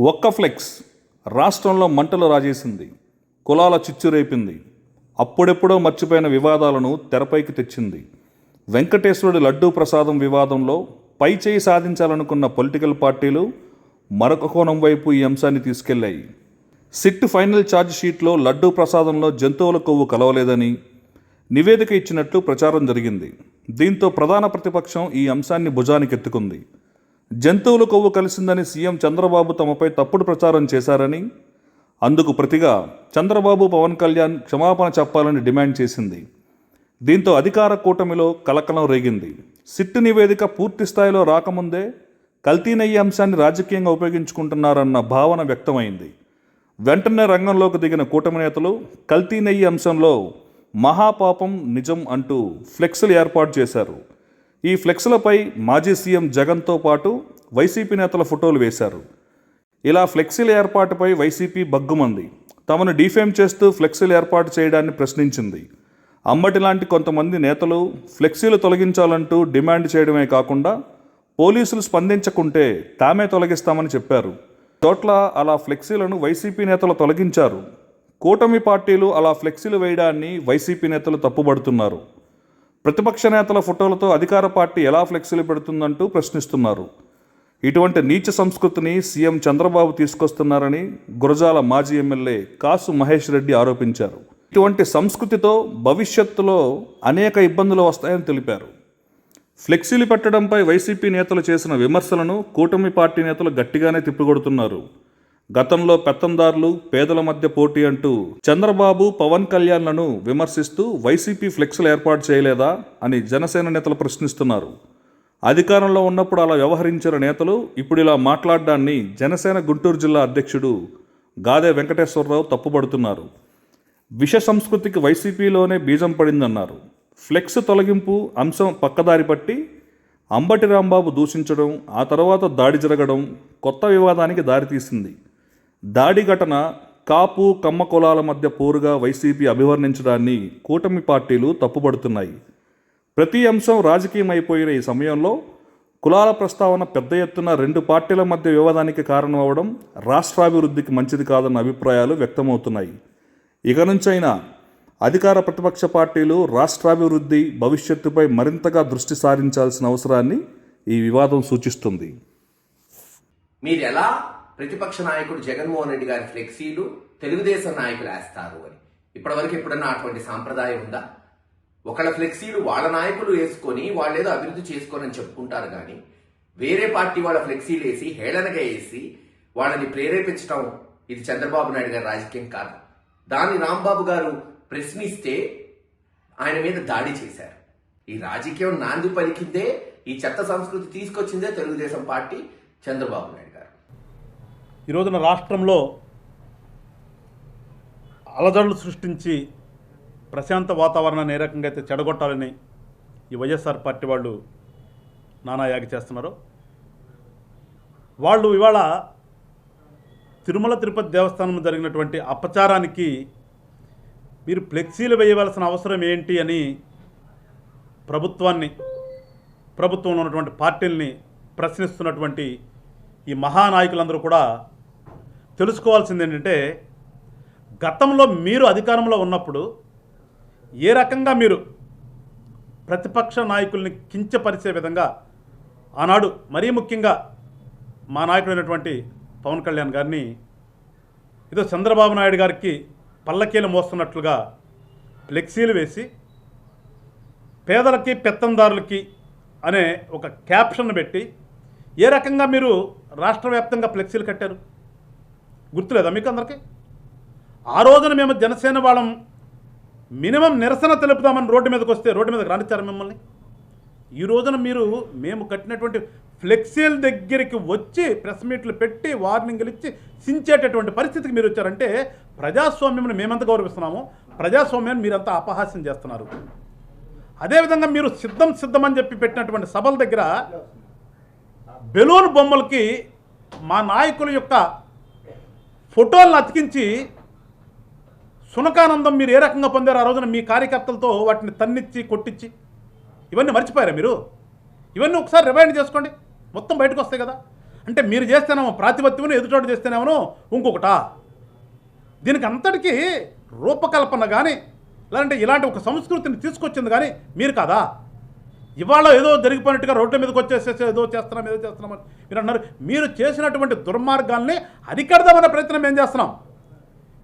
ఒక్క ఫ్లెక్స్ రాష్ట్రంలో మంటలు రాజేసింది కులాల చిచ్చు రేపింది అప్పుడెప్పుడో మర్చిపోయిన వివాదాలను తెరపైకి తెచ్చింది. వెంకటేశ్వరుడి లడ్డూ ప్రసాదం వివాదంలో పై చేయి సాధించాలనుకున్న పొలిటికల్ పార్టీలు మరొక కోణం వైపు ఈ అంశాన్ని తీసుకెళ్ళాయి. సిట్ ఫైనల్ ఛార్జ్ షీట్లో లడ్డూ ప్రసాదంలో జంతువుల కొవ్వు కలవలేదని నివేదిక ఇచ్చినట్లు ప్రచారం జరిగింది. దీంతో ప్రధాన ప్రతిపక్షం ఈ అంశాన్ని భుజానికెత్తుకుంది. జంతువుల కొవ్వు కలిసిందని సీఎం చంద్రబాబు తమపై తప్పుడు ప్రచారం చేశారని అందుకు ప్రతిగా చంద్రబాబు పవన్ కళ్యాణ్ క్షమాపణ చెప్పాలని డిమాండ్ చేసింది. దీంతో అధికార కూటమిలో కలకలం రేగింది. సిట్టు నివేదిక పూర్తి స్థాయిలో రాకముందే కల్తీనయ్యే అంశాన్ని రాజకీయంగా ఉపయోగించుకుంటున్నారన్న భావన వ్యక్తమైంది. వెంటనే రంగంలోకి దిగిన కూటమి నేతలు కల్తీ నెయ్యి అంశంలో మహాపాపం నిజం అంటూ ఫ్లెక్సులు ఏర్పాటు చేశారు. ఈ ఫ్లెక్స్లపై మాజీ సీఎం జగన్తో పాటు వైసీపీ నేతల ఫోటోలు వేశారు. ఇలా ఫ్లెక్సీల ఏర్పాటుపై వైసీపీ బగ్గుమంది. తమను డిఫేమ్ చేస్తూ ఫ్లెక్సీలు ఏర్పాటు చేయడాన్ని ప్రశ్నించింది. అమ్మటి లాంటి కొంతమంది నేతలు ఫ్లెక్సీలు తొలగించాలంటూ డిమాండ్ చేయడమే కాకుండా పోలీసులు స్పందించకుంటే తామే తొలగిస్తామని చెప్పారు. చోట్ల అలా ఫ్లెక్సీలను వైసీపీ నేతలు తొలగించారు. కూటమి పార్టీలు అలా ఫ్లెక్సీలు వేయడాన్ని వైసీపీ నేతలు తప్పుబడుతున్నారు. ప్రతిపక్ష నేతల ఫోటోలతో అధికార పార్టీ ఎలా ఫ్లెక్సీలు పెడుతుందంటూ ప్రశ్నిస్తున్నారు. ఇటువంటి నీచ సంస్కృతిని సీఎం చంద్రబాబు తీసుకొస్తున్నారని గురజాల మాజీ ఎమ్మెల్యే కాసు మహేష్ రెడ్డి ఆరోపించారు. ఇటువంటి సంస్కృతితో భవిష్యత్తులో అనేక ఇబ్బందులు వస్తాయని తెలిపారు. ఫ్లెక్సీలు పెట్టడంపై వైసీపీ నేతలు చేసిన విమర్శలను కూటమి పార్టీ నేతలు గట్టిగానే తిప్పికొడుతున్నారు. గతంలో పెత్తందారులు పేదల మధ్య పోటీ అంటూ చంద్రబాబు పవన్ కళ్యాణ్లను విమర్శిస్తూ వైసీపీ ఫ్లెక్స్లు ఏర్పాటు చేయలేదా అని జనసేన నేతలు ప్రశ్నిస్తున్నారు. అధికారంలో ఉన్నప్పుడు అలా వ్యవహరించిన నేతలు ఇప్పుడు ఇలా మాట్లాడడాన్ని జనసేన గుంటూరు జిల్లా అధ్యక్షుడు గాదే వెంకటేశ్వరరావు తప్పుపడుతున్నారు విష సంస్కృతికి వైసీపీలోనే బీజం పడిందన్నారు. ఫ్లెక్స్ తొలగింపు అంశం పక్కదారి పట్టి అంబటి రాంబాబు దూషించడం ఆ తర్వాత దాడి జరగడం కొత్త వివాదానికి దారితీసింది. దాడి ఘటన కాపు కమ్మ కులాల మధ్య పోరుగా వైసీపీ అభివర్ణించడాన్ని కూటమి పార్టీలు తప్పుపడుతున్నాయి ప్రతి అంశం రాజకీయం అయిపోయిన ఈ సమయంలో కులాల ప్రస్తావన పెద్ద ఎత్తున రెండు పార్టీల మధ్య వివాదానికి కారణమవడం రాష్ట్రాభివృద్ధికి మంచిది కాదన్న అభిప్రాయాలు వ్యక్తమవుతున్నాయి. ఇక నుంచైనా అధికార ప్రతిపక్ష పార్టీలు రాష్ట్రాభివృద్ధి భవిష్యత్తుపై మరింతగా దృష్టి సారించాల్సిన అవసరాన్ని ఈ వివాదం సూచిస్తుంది. మీరు ఎలా ప్రతిపక్ష నాయకుడు జగన్మోహన్ రెడ్డి గారి ఫ్లెక్సీలు తెలుగుదేశం నాయకులు వేస్తారు అని. ఇప్పటివరకు ఎప్పుడన్నా అటువంటి సాంప్రదాయం ఉందా? ఒకళ్ళ ఫ్లెక్సీలు వాళ్ళ నాయకులు వేసుకొని వాళ్ళేదో అభివృద్ధి చేసుకోనని చెప్పుకుంటారు కానీ వేరే పార్టీ వాళ్ళ ఫ్లెక్సీలు వేసి హేళనగా వేసి వాళ్ళని ప్రేరేపించడం ఇది చంద్రబాబు నాయుడు గారి రాజకీయం కాదు. దాన్ని రాంబాబు గారు ప్రశ్నిస్తే ఆయన మీద దాడి చేశారు. ఈ రాజకీయం నాంది పలికిందే ఈ చెత్త సంస్కృతి తీసుకొచ్చిందే తెలుగుదేశం పార్టీ చంద్రబాబు నాయుడు ఈరోజున ఈ రోజున రాష్ట్రంలో అలజడులు సృష్టించి ప్రశాంత వాతావరణాన్ని ఏ రకంగా అయితే చెడగొట్టాలని ఈ వైఎస్ఆర్ పార్టీ వాళ్ళు నానా యాగి చేస్తున్నారు వాళ్ళు ఇవాళ తిరుమల తిరుపతి దేవస్థానం జరిగినటువంటి అపచారానికి మీరు ఫ్లెక్సీలు వేయవలసిన అవసరం ఏంటి అని ప్రభుత్వాన్ని ప్రభుత్వంలో ఉన్నటువంటి పార్టీల్ని ప్రశ్నిస్తున్నటువంటి ఈ మహానాయకులందరూ కూడా తెలుసుకోవాల్సింది ఏంటంటే గతంలో మీరు అధికారంలో ఉన్నప్పుడు ఏ రకంగా మీరు ప్రతిపక్ష నాయకుల్ని కించపరిచే విధంగా ఆనాడు మరీ ముఖ్యంగా మా నాయకుడైనటువంటి పవన్ కళ్యాణ్ గారిని ఏదో చంద్రబాబు నాయుడు గారికి పల్లకీలు మోస్తున్నట్లుగా ఫ్లెక్సీలు వేసి పేదలకి పెత్తందారులకి అనే ఒక క్యాప్షన్ పెట్టి ఏ రకంగా మీరు రాష్ట్ర వ్యాప్తంగా ఫ్లెక్సీలు కట్టారు? గుర్తులేదా మీకు అందరికీ ఆ రోజున మేము జనసేన వాళ్ళం మినిమం నిరసన తెలుపుదామని రోడ్డు మీదకి వస్తే రోడ్డు మీదకి రానిచ్చారు మిమ్మల్ని? ఈ రోజున మీరు మేము కట్టినటువంటి ఫ్లెక్సీల దగ్గరికి వచ్చి ప్రెస్ మీట్లు పెట్టి వార్నింగ్లు ఇచ్చి సించేటటువంటి పరిస్థితికి మీరు వచ్చారంటే ప్రజాస్వామ్యంని మేమెంత గౌరవిస్తున్నాము ప్రజాస్వామ్యాన్ని మీరంతా అపహాస్యం చేస్తున్నారు. అదేవిధంగా మీరు సిద్ధం సిద్ధం అని చెప్పి పెట్టినటువంటి సభల దగ్గర బెలూన్ బొమ్మలకి మా నాయకుల యొక్క ఫోటోలను అతికించి సునకానందం మీరు ఏ రకంగా పొందారు ఆ రోజున మీ కార్యకర్తలతో వాటిని తన్నిచ్చి కొట్టించి ఇవన్నీ మర్చిపోయారా మీరు? ఇవన్నీ ఒకసారి రివైండ్ చేసుకోండి. మొత్తం బయటకు వస్తాయి కదా. అంటే మీరు చేస్తేనేమో ప్రాతిపత్యమును ఎదుటోడు చేస్తేనేమో ఇంకొకటా. దీనికి అంతటికీ రూపకల్పన కానీ లేదంటే ఇలాంటి ఒక సంస్కృతిని తీసుకొచ్చింది కానీ మీరు కాదా? ఇవాళ ఏదో జరిగిపోయినట్టుగా రోడ్ల మీదకి వచ్చేసేసి ఏదో చేస్తున్నాం ఏదో చేస్తున్నామని మీరు అన్నారు. మీరు చేసినటువంటి దుర్మార్గాల్ని అరికడదామనే ప్రయత్నం ఏం చేస్తున్నాం.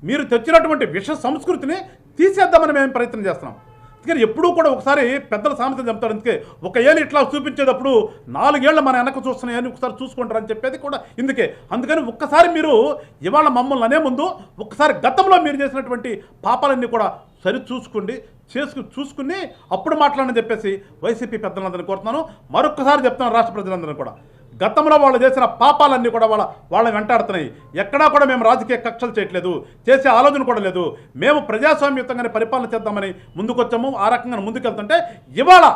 మీరు తెచ్చినటువంటి విష సంస్కృతిని తీసేద్దామని మేము ప్రయత్నం చేస్తున్నాం. అందుకని ఎప్పుడూ కూడా ఒకసారి పెద్దల సామెత చెప్తారు. అందుకే ఒక ఏళ్ళు ఇట్లా చూపించేటప్పుడు నాలుగేళ్ళు మన వెనక చూస్తున్నాయని ఒకసారి చూసుకుంటారని చెప్పేది కూడా ఇందుకే. అందుకని ఒక్కసారి మీరు ఇవాళ మమ్మల్ని అనే ముందు ఒకసారి గతంలో మీరు చేసినటువంటి పాపాలన్నీ కూడా సరి చూసుకోండి. చేసుకు చూసుకుని అప్పుడు మాట్లాడని చెప్పేసి వైసీపీ పెద్దలందరినీ కోరుతున్నాను. మరొకసారి చెప్తున్నాను రాష్ట్ర ప్రజలందరినీ కూడా. గతంలో వాళ్ళు చేసిన పాపాలన్నీ కూడా వాళ్ళ వాళ్ళ వెంటాడుతున్నాయి. ఎక్కడా కూడా మేము రాజకీయ కక్షలు చేయట్లేదు. చేసే ఆలోచన కూడా లేదు. మేము ప్రజాస్వామ్యయుతంగానే పరిపాలన చేద్దామని ముందుకొచ్చాము. ఆ రకంగా ముందుకెళ్తుంటే ఇవాళ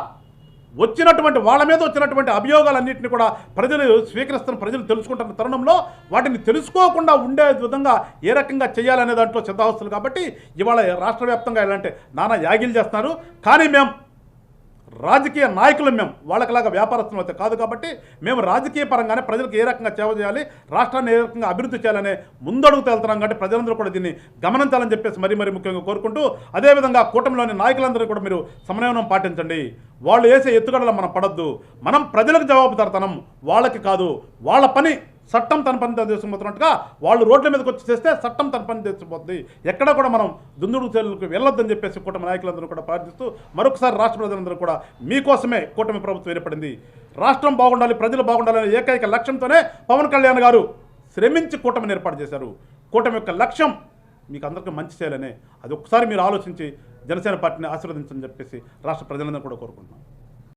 వచ్చినటువంటి వాళ్ళ మీద వచ్చినటువంటి అభియోగాలన్నింటినీ కూడా ప్రజలు స్వీకరిస్తున్న ప్రజలు తెలుసుకుంటున్న తరుణంలో వాటిని తెలుసుకోకుండా ఉండే విధంగా ఏ రకంగా చేయాలనే దాంట్లో సిద్ధావస్తులు కాబట్టి ఇవాళ రాష్ట్ర వ్యాప్తంగా ఇలాంటి నానా యాగిలు చేస్తున్నారు. కానీ మేము రాజకీయ నాయకులు మేము. వాళ్ళకిలాగా వ్యాపారస్తులు అయితే కాదు కాబట్టి మేము రాజకీయ పరంగానే ప్రజలకు ఏ రకంగా సేవ చేయాలి రాష్ట్రాన్ని ఏ రకంగా అభివృద్ధి చేయాలనే ముందడుగుతూ వెళ్తున్నాం కాబట్టి ప్రజలందరూ కూడా దీన్ని గమనించాలని చెప్పేసి మరీ మరీ ముఖ్యంగా కోరుకుంటూ అదేవిధంగా కూటమిలోని నాయకులందరూ కూడా మీరు సమన్వయం పాటించండి. వాళ్ళు వేసే ఎత్తుగడలు మనం పడద్దు. మనం ప్రజలకు జవాబుదారితనం వాళ్ళకి కాదు వాళ్ళ పని చట్టం తన పని చేసిపోతున్నట్టుగా వాళ్ళు రోడ్ల మీదకి వచ్చి చేస్తే చట్టం తన పని చేసిపోతుంది ఎక్కడ కూడా మనం దుందుడు తేలుకు వెళ్ళొద్దని చెప్పేసి కూటమి నాయకులందరూ కూడా ప్రార్థిస్తూ మరొకసారి రాష్ట్ర ప్రజలందరూ కూడా మీకోసమే కూటమి ప్రభుత్వం ఏర్పడింది. రాష్ట్రం బాగుండాలి ప్రజలు బాగుండాలనే ఏకైక లక్ష్యంతోనే పవన్ కళ్యాణ్ గారు శ్రమించి కూటమిని ఏర్పాటు చేశారు. కూటమి యొక్క లక్ష్యం మీకు అందరికీ మంచి చేయాలనే. అది ఒకసారి మీరు ఆలోచించి జనసేన పార్టీని ఆశీర్వదించని చెప్పేసి రాష్ట్ర ప్రజలందరూ కూడా కోరుకుంటున్నాం.